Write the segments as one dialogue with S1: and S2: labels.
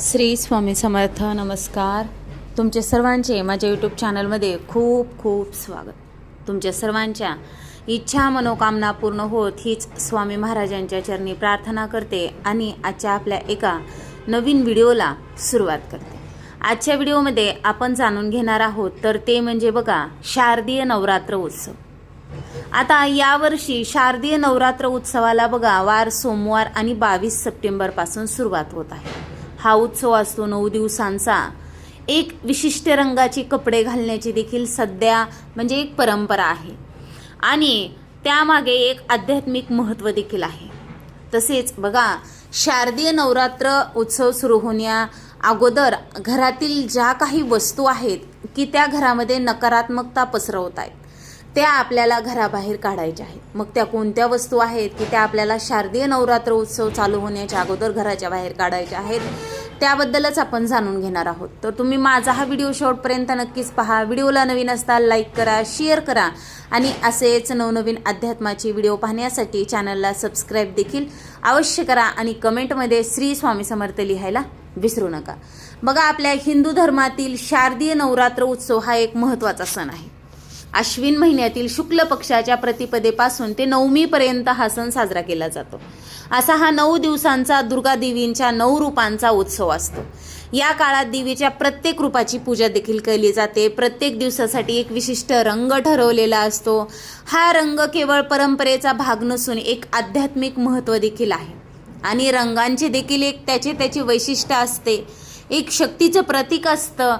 S1: श्री स्वामी समर्थ नमस्कार. तुमचे सर्वांचे माझ्या यूट्यूब चॅनलमध्ये खूप खूप स्वागत. तुमच्या सर्वांच्या इच्छा मनोकामना पूर्ण होत हीच स्वामी महाराजांच्या चरणी प्रार्थना करते आणि आजच्या आपल्या एका नवीन व्हिडिओला सुरुवात करते. आजच्या व्हिडिओमध्ये आपण जाणून घेणार आहोत तर ते म्हणजे बघा शारदीय नवरात्र उत्सव. आता यावर्षी शारदीय नवरात्र उत्सवाला बघा वार सोमवार आणि बावीस सप्टेंबरपासून सुरुवात होत आहे. हा उत्सव असतो नऊ दिवसांचा. एक विशिष्ट रंगाचे कपडे घालण्याची देखील सध्या म्हणजे एक परंपरा आहे. आणि त्यामागे एक आध्यात्मिक महत्त्व देखील आहे. तसेच बघा शारदीय नवरात्र उत्सव सुरू होण्या अगोदर घरातील ज्या काही वस्तू आहेत की त्या घरामध्ये नकारात्मकता पसरवत आहेत. त्या आपल्याला घराबाहेर काढायच्या आहेत. मग त्या कोणत्या वस्तू आहेत की त्या आपल्याला शारदीय नवरात्र उत्सव चालू होण्याच्या अगोदर घराच्या बाहेर काढायच्या आहेत त्याबद्दलच आपण जाणून घेणार आहोत. तर तुम्ही माझा हा व्हिडिओ शेवटपर्यंत नक्कीच पहा. व्हिडिओला नवीन असता लाईक करा शेअर करा आणि असेच नवनवीन अध्यात्माचे व्हिडिओ पाहण्यासाठी चॅनलला सबस्क्राईब देखील अवश्य करा आणि कमेंटमध्ये श्री स्वामी समर्थ लिहायला विसरू नका. बघा आपल्या हिंदू धर्मातील शारदीय नवरात्र उत्सव हा एक महत्त्वाचा सण आहे. आश्विन महिन्यातील शुक्ल पक्षाच्या प्रतिपदेपासून ते नवमीपर्यंत हा सण साजरा केला जातो. असा हा नऊ दिवसांचा दुर्गा देवींच्या नऊ रूपांचा उत्सव असतो. या काळात देवीच्या प्रत्येक रूपाची पूजा देखील केली जाते. प्रत्येक दिवसासाठी एक विशिष्ट रंग ठरवलेला असतो. हा रंग केवळ परंपरेचा भाग नसून एक आध्यात्मिक महत्त्व देखील आहे. आणि रंगांचे देखील एक त्याचे त्याचे वैशिष्ट्य असते. एक शक्तीचं प्रतीक असतं.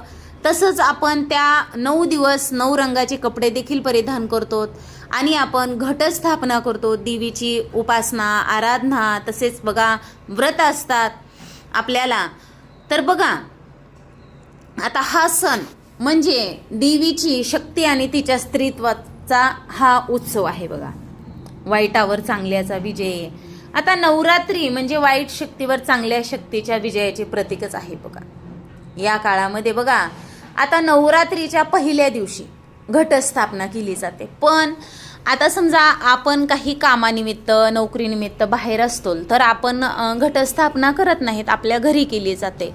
S1: तसंच आपण त्या नऊ दिवस नऊ रंगाचे कपडे देखील परिधान करतो. आणि आपण घटस्थापना करतो. देवीची उपासना आराधना तसेच बघा व्रत असतात आपल्याला. तर बघा आता हा सण म्हणजे देवीची शक्ती आणि तिच्या स्त्रीत्वाचा हा उत्सव आहे बघा. वाईटावर चांगल्याचा विजय. आता नवरात्री म्हणजे वाईट शक्तीवर चांगल्या शक्तीच्या विजयाचे प्रतीकच आहे बघा. या काळामध्ये बघा आता नवरात्रीच्या पहिल्या दिवशी घटस्थापना केली जाते. पण आता समजा आपण काही कामानिमित्त नोकरीनिमित्त बाहेर असतो तर आपण घटस्थापना करत नाहीत आपल्या घरी केली जाते.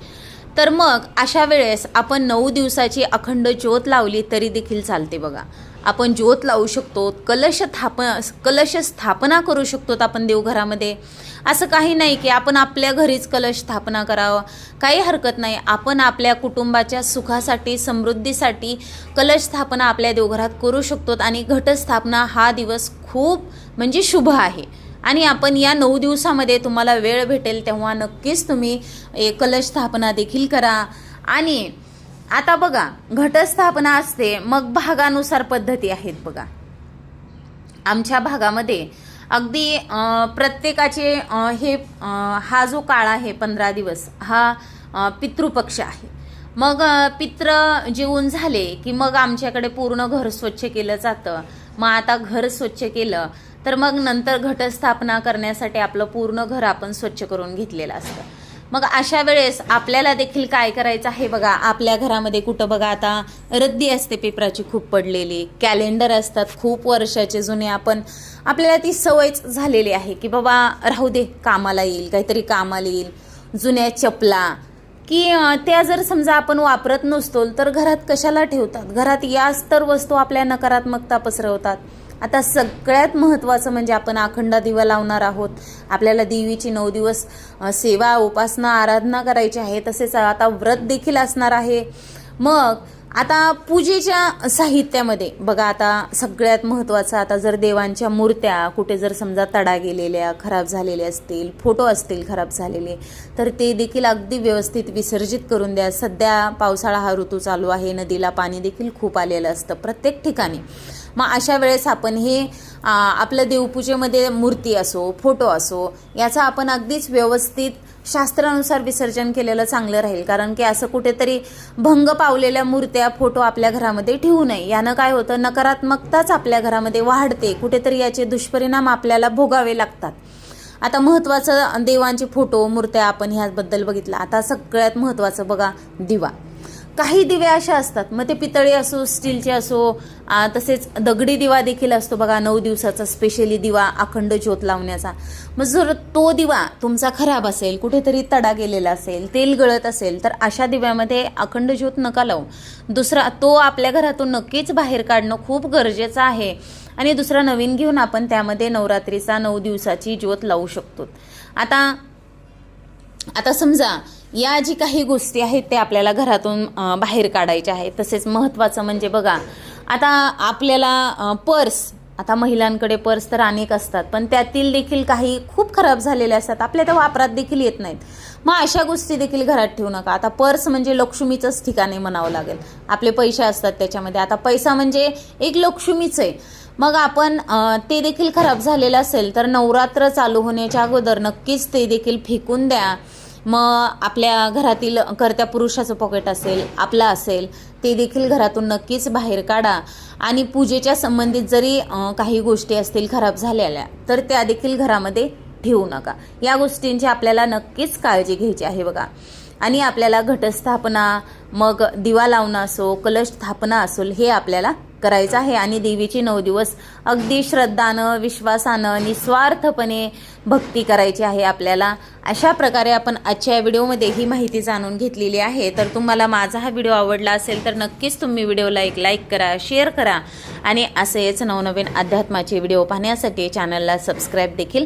S1: तर मग अशा वेळेस आपण नऊ दिवसाची अखंड ज्योत लावली तरी देखील चालते बघा. आपण ज्योत लावू शकतो कलश थाप कलश स्थापना करू शकतो आपण देवघरामध्ये. असं काही नाही की आपण आपल्या घरीच कलश स्थापना करावं. काही हरकत नाही. आपण आपल्या कुटुंबाच्या सुखासाठी समृद्धीसाठी कलश स्थापना आपल्या देवघरात करू शकतो आणि घटस्थापना हा दिवस खूप म्हणजे शुभ आहे. आणि आपण या नऊ दिवसामध्ये तुम्हाला वेळ भेटेल तेव्हा नक्कीच तुम्ही कलश स्थापना देखील करा. आणि आता बघा घटस्थापना असते मग भागानुसार पद्धती आहेत बघा. आमच्या भागामध्ये अगदी प्रत्येकाचे हे हा जो काळ आहे पंधरा दिवस हा पितृपक्ष आहे. मग पित्र जेवून झाले की मग आमच्याकडे पूर्ण घर स्वच्छ केलं जातं. मग आता घर स्वच्छ केलं तर मग नंतर घटस्थापना करण्यासाठी आपलं पूर्ण घर आपण स्वच्छ करून घेतलेलं असतं. मग अशा वेळेस आपल्याला देखील काय करायचं आहे बघा? आपल्या घरामध्ये कुठं बघा आता रद्दी असते पेपराची खूप पडलेली. कॅलेंडर असतात खूप वर्षाचे जुने. आपण आपल्याला ती सवयच झालेली आहे की बाबा राहू दे कामाला येईल काहीतरी कामाला येईल. जुन्या चपला. की त्या जर समजा आपण वापरत नसतो तर घरात कशाला ठेवतात? घरात याच तर वस्तू आपल्या नकारात्मकता पसरवतात. आता सगळ्यात महत्त्वाचं म्हणजे आपण अखंडा दिवा लावणार आहोत. आपल्याला देवीची नऊ दिवस सेवा उपासना आराधना करायची आहे तसेच आता व्रत देखील असणार आहे. मग आता पूजेच्या साहित्यामध्ये बघा आता सगळ्यात महत्त्वाचं आता जर देवांच्या मूर्त्या कुठे जर समजा तडा गेलेल्या खराब झालेल्या असतील फोटो असतील खराब झालेले तर ते देखील अगदी व्यवस्थित विसर्जित करून द्या. सध्या पावसाळा हा ऋतू चालू आहे नदीला पाणी देखील खूप आलेलं असतं प्रत्येक ठिकाणी. मग अशा वेळेस आपण हे आपलं देवपूजेमध्ये मूर्ती असो फोटो असो याचा आपण अगदीच व्यवस्थित शास्त्रानुसार विसर्जन केलेलं चांगलं राहील कारण की असं कुठेतरी भंग पावलेल्या मूर्त्या फोटो आपल्या घरामध्ये ठेवू नये. यानं काय होतं नकारात्मकताच आपल्या घरामध्ये वाढते. कुठेतरी याचे दुष्परिणाम आपल्याला भोगावे लागतात. आता महत्त्वाचं देवांचे फोटो मूर्त्या आपण ह्याबद्दल बघितलं. आता सगळ्यात महत्त्वाचं बघा दिवा. काही दिवे अशा असतात. मग ते पितळी असो स्टीलचे असो तसेच दगडी दिवा देखील असतो बघा नऊ दिवसाचा स्पेशली दिवा अखंड ज्योत लावण्याचा. मग जर तो दिवा तुमचा खराब असेल कुठेतरी तडा गेलेला असेल तेल गळत असेल तर अशा दिव्यामध्ये अखंड ज्योत नका लावू. दुसरा तो आपल्या घरातून नक्कीच बाहेर काढणं खूप गरजेचं आहे. आणि दुसरा नवीन घेऊन आपण त्यामध्ये नवरात्रीचा नऊ दिवसाची ज्योत लावू शकतो. आता आता समजा या जी काही गोष्टी आहेत ते आपल्याला घरातून बाहेर काढायच्या आहेत. तसेच महत्त्वाचं म्हणजे बघा आता आपल्याला पर्स आता महिलांकडे पर्स तर अनेक असतात पण त्यातील देखील काही खूप खराब झालेले असतात. आपल्या त्या वापरात देखील येत नाहीत. मग अशा गोष्टी देखील घरात ठेवू नका. आता पर्स म्हणजे लक्ष्मीचंच ठिकाणी म्हणावं लागेल. आपले पैसे असतात त्याच्यामध्ये. आता पैसा म्हणजे एक लक्ष्मीच आहे. मग आपण ते देखील खराब झालेलं असेल तर नवरात्र चालू होण्याच्या अगोदर नक्कीच ते देखील फेकून द्या. मग आपल्या घरातील करत्या पुरुषाचं पॉकेट असेल आपला असेल ते देखील घरातून नक्कीच बाहेर काढा. आणि पूजेच्या संबंधित जरी काही गोष्टी असतील खराब झालेल्या तर त्या देखील घरामध्ये ठेवू नका. या गोष्टींची आपल्याला नक्कीच काळजी घ्यायची आहे बघा. आणि आपल्याला घटस्थापना मग दिवा लावणं असो कलश स्थापना असो हे आपल्याला करायचं आहे. आणि देवीची नऊ दिवस अगदी श्रद्धानं विश्वासानं निस्वार्थपणे भक्ती करायची आहे आपल्याला. अशा प्रकारे आपण आजच्या या व्हिडिओमध्ये ही माहिती जाणून घेतलेली आहे. तर तुम्हाला माझा हा व्हिडिओ आवडला असेल तर नक्कीच तुम्ही व्हिडिओला एक लाईक करा शेअर करा. आणि असेच नवनवीन अध्यात्माचे व्हिडिओ पाहण्यासाठी चॅनलला सबस्क्राईब देखील